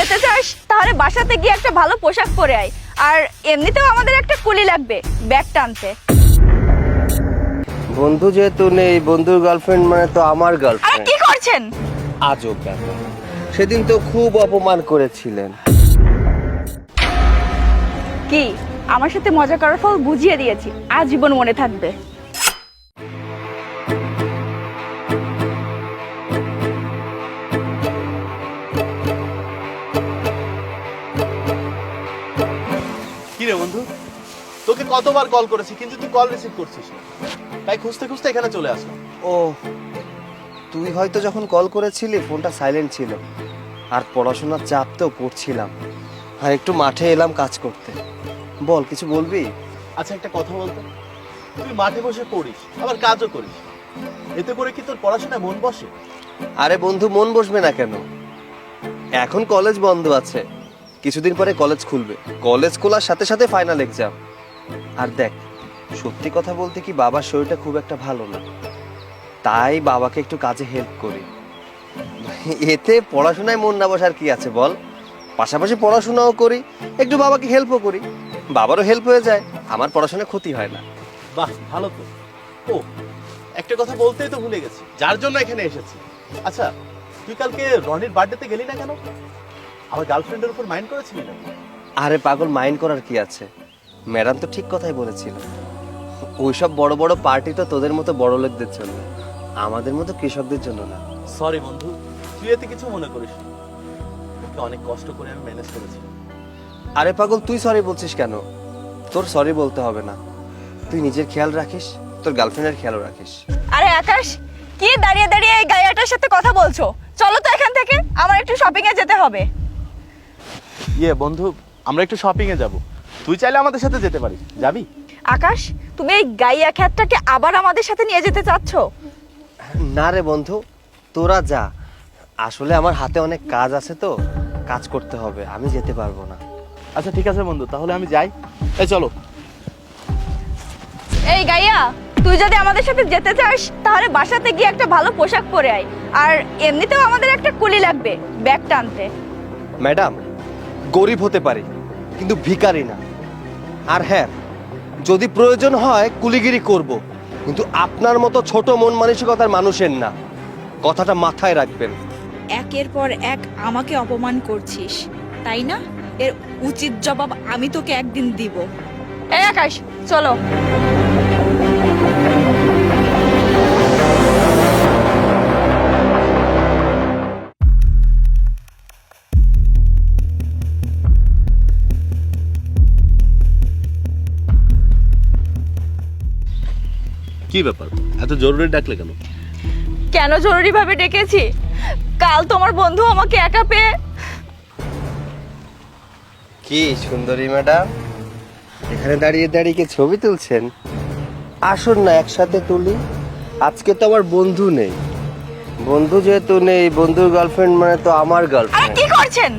যেতে চাস তাহলে বাসাতে গিয়ে একটা ভালো পোশাক পরে আয়। আর এমনিতেও আমাদের একটা কুলি লাগবে ব্যাগ টানতে। বন্ধু যেহেতু নেই বন্ধুর গার্লফ্রেন্ড মানে তো আমার আরে গার্লফ্রেন্ড কি করছেন? আজব ব্যাপার। সেদিন তো খুব অপমান করেছিলেন। কি? আমার সাথে মজা করার ফল বুঝিয়ে দিয়েছি আজীবন মনে থাকবে। তোকে কতবার কল করেছি কিন্তু তুই কল রিসিভ করছিস না। তাই খুঁজতে খুঁজতে এখানে চলে আসলাম। ও তুই হয়তো যখন কল করেছিলি ফোনটা সাইলেন্ট ছিল। আর পড়াশোনার চাপ তো পড়ছিলাম। আর একটু মাঠে এলাম কাজ করতে। বল কিছু বলবি? আচ্ছা একটা কথা বলতো তুই মাঠে বসে পড়িস আবার কাজও করিস। এতে করে কি তোর পড়াশোনায় মন বসে? আরে বন্ধু মন বসবে না কেন? এখন কলেজ বন্ধ আছে। কিছুদিন পরে কলেজ খুলবে। কলেজ খোলার সাথে সাথে ফাইনাল এক্সাম আর দেখ সত্যি কথা বলতে কি বাবার শরীরটা খুব একটা ভালো না। তাই বাবাকে একটু কাজে হেল্প করি। এতে পড়াশোনায় মন না বসার কি আছে বল? পাশাপাশি পড়াশোনাও করি একটু বাবাকে হেল্পও করি। বাবারও হেল্প হয়ে যায় আমার পড়াশোনায় ক্ষতি হয় না। বাহ ভালো তো। ও একটা কথা বলতেই তো ভুলে গেছি যার জন্য এখানে এসেছি। আচ্ছা তুই কালকে রনির বার্থডেতে গেলি না কেন? আমার গার্লফ্রেন্ডের উপর মাইন্ড করেছিলি না আরে পাগল মাইন্ড করার কি আছে? ম্যাডাম তো ঠিক কথাই বলেছিল। ওইসব বড় বড় পার্টি তো তোদের মতো বড় লোকদের জন্য। আমাদের মতো কৃষকদের জন্য না। সরি বন্ধু তুই এতে কিছু মনে করিস অনেক কষ্ট করে আমি ম্যানেজ করেছি। আরে পাগল তুই সরি বলছিস কেন? তোর সরি বলতে হবে না। তুই নিজের খেয়াল রাখিস তোর গার্লফ্রেন্ডের খেয়ালও রাখিস। আরে আকাশ কি দাঁড়িয়ে দাঁড়িয়ে এই গায়াটার সাথে কথা বলছো? চলো তো এখান থেকে আমার একটু শপিং এ যেতে হবে। ইয়ে বন্ধু আমরা একটু শপিং এ যাব। তুই চাইলে আমাদের সাথে যেতে পারিস। যাবি? আকাশ তুমি এই গাইয়া খ্যাতটাকে আবার আমাদের সাথে নিয়ে যেতে চাচ্ছ? না রে বন্ধু তোরা যা। আসলে আমার হাতে অনেক কাজ আছে তো কাজ করতে হবে আমি যেতে পারব না। আচ্ছা ঠিক আছে বন্ধু তাহলে আমি যাই। এই চলো। এই গাইয়া তুই যদি আমাদের সাথে যেতে চাস তাহলে বাসাতে গিয়ে একটা ভালো পোশাক পরে আয়। আর এমনিতেও আমাদের একটা কুলি লাগবে ব্যাগ টানতে। ম্যাডাম গরিব হতে পারি কিন্তু ভিখারি না। আর হ্যাঁ যদি প্রয়োজন হয় কুলিগিরি করব কিন্তু আপনার মতো ছোট মন মানসিকতার মানুষের না। কথাটা মাথায় রাখবেন। একের পর এক আমাকে অপমান করছিস তাই না? এর উচিত জবাব আমি তোকে একদিন দিব। এই আকাশ চলো। কি ব্যাপার? এত জরুরি ডাকলে কেন? কেন জরুরি ভাবে ডেকেছি? কাল তোমার বন্ধু আমাকে একা পেয়ে কি সুন্দরী ম্যাডাম? এখানে দাঁড়িয়ে দাঁড়িয়ে কি ছবি তুলছেন? আসুন না একসাথে তুলি। আজকে তো আমার বন্ধু নেই। বন্ধু যেহেতু নেই বন্ধুর গার্লফ্রেন্ড মানে তো আমার গার্লফ্রেন্ড কি করছেন?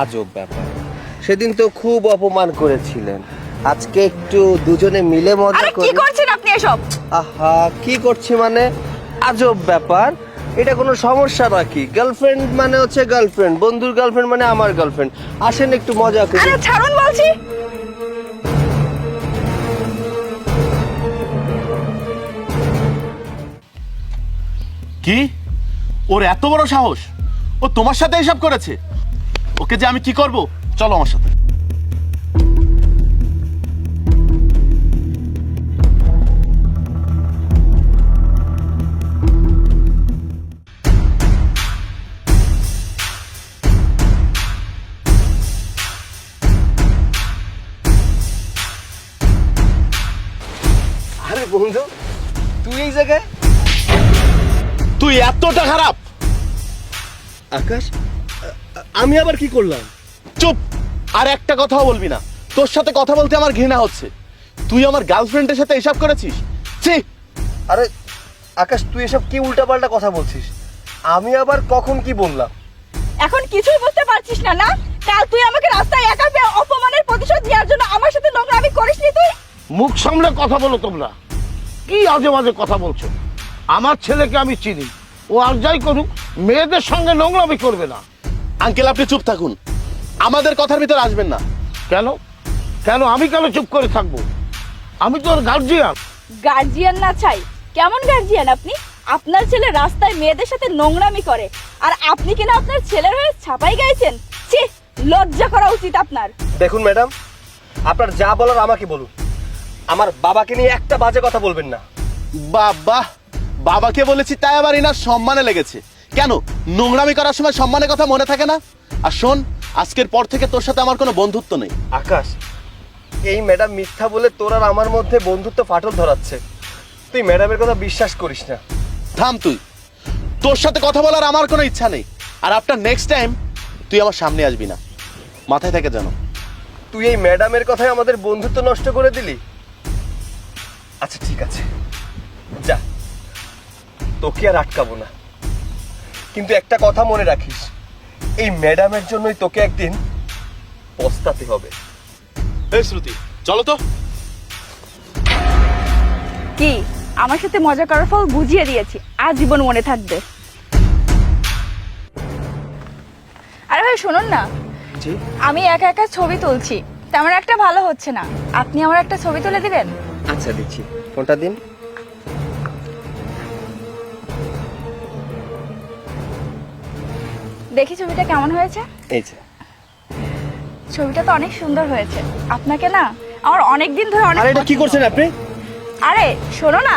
আজব ব্যাপার। সেদিন তো খুব অপমান করেছিলেন। আজকে একটু দুজনে মিলে মজা আরে কি করি। করছেন আপনি এসব? আহা কি করছি মানে? আজব ব্যাপার। এটা কোনো সমস্যা নাকি? গার্লফ্রেন্ড মানে হচ্ছে গার্লফ্রেন্ড বন্ধুর গার্লফ্রেন্ড মানে আমার গার্লফ্রেন্ড আসেন একটু মজা করি। আরে ছাড়ুন বলছি। কি? ওর এত বড় সাহস? ও তোমার সাথে এসব করেছে? ওকে যে আমি কি করব? চলো আমার সাথে। আরে বন্ধু তুই এই জায়গায়? তুই এতটা খারাপ। আকাশ আমি আবার কি করলাম? চুপ আর একটা কথাও বলবি না। তোর সাথে কথা বলতে আমার ঘৃণা হচ্ছে। তুই আমার গার্লফ্রেন্ডের সাথে এসব করেছিস? ছি। আরে আকাশ তুই এসব কি উল্টাপাল্টা কথা বলছিস? আমি আবার কখন কি বললাম? এখন কিছুই বুঝতে পারছিস না না? কাল তুই আমাকে রাস্তায় একা পেয়ে অপমানের প্রতিশোধ নেওয়ার জন্য আমার সাথে নোংরামি করিসনি তুই? মুখ সামলে কথা বলো তোমরা। কি আজে বাজে কথা বলছো? আমার ছেলেকে আমি চিনি। ও আর যাই করুক মেয়েদের সঙ্গে নোংরামি করবে না। আঙ্কেল আপনি চুপ থাকুন। আমাদের কথার ভিতর আসবেন না। কেন? কেন আমি কেন চুপ করে থাকব? আমি তোর গার্জিয়ান গার্জিয়ান না চাই। কেমন গার্জিয়ান আপনি? আপনার ছেলে রাস্তায় মেয়েদের সাথে নোংরামি করে। আর আপনি কিনা আপনার ছেলের হয়ে ছাপাই গাইছেন? ছি লজ্জা করা উচিত আপনার। দেখুন ম্যাডাম আপনার যা বলার আমাকে বলুন। আমার বাবাকে নিয়ে একটা বাজে কথা বলবেন না। বাবা বাবাকে বলেছি তাই আবার এনার সম্মানে লেগেছে। কেন? নোংরামি করার সময় সম্মানের কথা মনে থাকে না? আর শোন আজকের পর থেকে তোর সাথে আমার কোনো বন্ধুত্ব নেই। আকাশ এই ম্যাডাম মিথ্যা বলে তোর আর আমার মধ্যে বন্ধুত্ব ফাটল ধরাচ্ছে। তুই ম্যাডামের কথা বিশ্বাস করিস না। থাম তুই। তোর সাথে কথা বলার আমার কোনো ইচ্ছা নেই। আর আফটার নেক্সট টাইম তুই আমার সামনে আসবি না। মাথায় থাকে জানো তুই এই ম্যাডামের কথায় আমাদের বন্ধুত্ব নষ্ট করে দিলি? আচ্ছা ঠিক আছে। যা তোকে আর আটকাবো না। কিন্তু একটা কথা মনে রাখিস এই ম্যাডামের জন্যই তোকে একদিন পস্তাতে হবে। এই শ্রুতি চলো তো। কি আমার সাথে মজা করার ফল বুঝিয়ে দিয়েছি আজীবন মনে থাকবে। আরে ভাই শুনুন না। জি? আমি একা একা ছবি তুলছি তেমন একটা ভালো হচ্ছে না। আপনি আমার একটা ছবি তুলে দিবেন? আচ্ছা দিচ্ছি। ফোনটা দিন। দেখি ছবিটা কেমন হয়েছে? এই যে। ছবিটা তো অনেক সুন্দর হয়েছে। আপনাকে না আমার অনেক দিন ধরে অনেক আরে এটা কি করছেন আপনি? আরে শোনো না।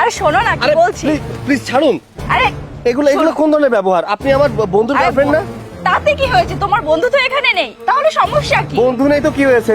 আরে শোনো না কি আরে বলছি? প্লিজ ছাড়ুন। আরে এগুলো এগুলো কোন ধরনের ব্যবহার? আপনি আমার বন্ধুর গার্লফ্রেন্ড না? তাতে কি হয়েছে? তোমার বন্ধু তো এখানে নেই। তাহলে সমস্যা কি? বন্ধু নেই তো কি হয়েছে?